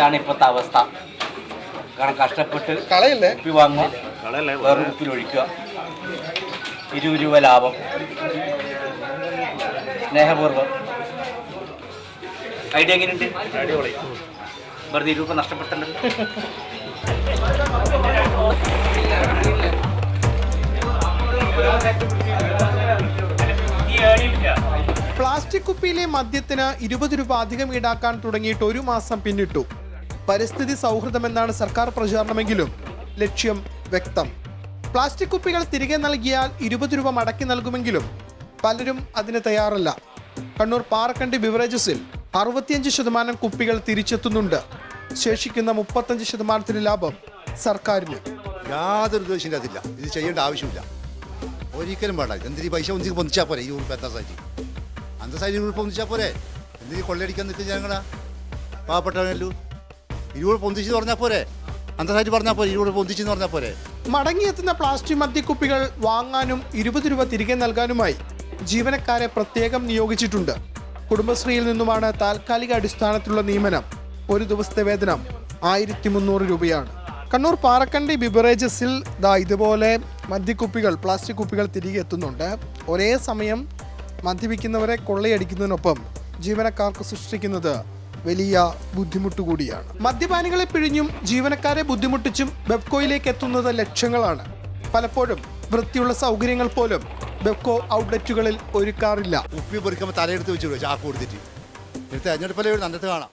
ഇതാണ് ഇപ്പോഴത്തെ അവസ്ഥ. കാരണം കഷ്ടപ്പെട്ട് കളയല്ലേ? കുപ്പി വാങ്ങുക വേറെ കുപ്പിയിൽ ഒഴിക്കുക. ഇരുപത് രൂപ ലാഭം. സ്നേഹപൂർവം. ഐഡിയ എങ്ങനെയുണ്ട്? വെറുതെ ഇരുപത് നഷ്ടപ്പെട്ടുണ്ട് പ്ലാസ്റ്റിക് കുപ്പിയിലെ മദ്യത്തിന് ഇരുപത് രൂപ അധികം ഈടാക്കാൻ തുടങ്ങിയിട്ട് ഒരു മാസം പിന്നിട്ടു. പരിസ്ഥിതി സൗഹൃദമെന്നാണ് സർക്കാർ പ്രചാരണമെങ്കിലും ലക്ഷ്യം വ്യക്തം. പ്ലാസ്റ്റിക് കുപ്പികൾ തിരികെ നൽകിയാൽ ഇരുപത് രൂപ മടക്കി നൽകുമെങ്കിലും പലരും അതിന് തയ്യാറല്ല. കണ്ണൂർ പാറക്കണ്ടി ബിവറേജസിൽ അറുപത്തിയഞ്ച് ശതമാനം കുപ്പികൾ തിരിച്ചെത്തുന്നുണ്ട്. ശേഷിക്കുന്ന മുപ്പത്തഞ്ച് ശതമാനത്തിന് ലാഭം സർക്കാരിന്. യാതൊരു ഉദ്ദേശം അതില്ല. ഇത് ചെയ്യേണ്ട ആവശ്യമില്ല. ഒരിക്കലും വേണ്ട. എന്തിനീ പൈസ ഒന്നിച്ച് പൊന്നിച്ചാൽ പോരെ? ഈ ഉറുപ്പ് എന്താ സൈറ്റ് അന്ത സൈറ്റ് ഉറുപ്പ് ഒന്നിച്ചാൽ പോരെ? എന്തിനീ കൊള്ളയടിക്കാൻ നിൽക്കുന്ന ഞങ്ങളാ പാവപ്പെട്ടവനല്ലു. ഇരുപത് പൊന്തിച്ച് പറഞ്ഞാൽ പോരെ? അന്തസായിട്ട് പറഞ്ഞാൽ പോരെ ഇരുപത് പൊന്തിച്ചെന്ന് പറഞ്ഞാൽ പോരെ? മടങ്ങിയെത്തുന്ന പ്ലാസ്റ്റിക് മദ്യക്കുപ്പികൾ വാങ്ങാനും ഇരുപത് രൂപ തിരികെ നൽകാനുമായി ജീവനക്കാരെ പ്രത്യേകം നിയോഗിച്ചിട്ടുണ്ട്. കുടുംബശ്രീയിൽ നിന്നുമാണ് താൽക്കാലിക അടിസ്ഥാനത്തിലുള്ള നിയമനം. ഒരു ദിവസത്തെ വേതനം ആയിരത്തി മുന്നൂറ് രൂപയാണ്. കണ്ണൂർ പാറക്കണ്ടി ബിബറേജസിൽ ദാ ഇതുപോലെ മദ്യക്കുപ്പികൾ പ്ലാസ്റ്റിക് കുപ്പികൾ തിരികെ എത്തുന്നുണ്ട്. ഒരേ സമയം മദ്യപിക്കുന്നവരെ കൊള്ളയടിക്കുന്നതിനൊപ്പം ജീവനക്കാർക്ക് സൃഷ്ടിക്കുന്നത് വലിയ ബുദ്ധിമുട്ട് കൂടിയാണ്. മദ്യപാനികളെ പിഴിഞ്ഞും ജീവനക്കാരെ ബുദ്ധിമുട്ടിച്ചും ബെബ്കോയിലേക്ക് എത്തുന്നത് ലക്ഷങ്ങളാണ് പലപ്പോഴും വൃത്തിയുള്ള സൗകര്യങ്ങൾ പോലും ബെബ്കോ ഔട്ട്ലെറ്റുകളിൽ ഒരുക്കാറില്ല. ഉപ്പി പൊറിക്കുമ്പോൾ തലയെടുത്ത് വെച്ചു ചാക്ക് കൊടുത്തിട്ട്. എടുത്ത് ഒരു നന്നത്ത് കാണാം.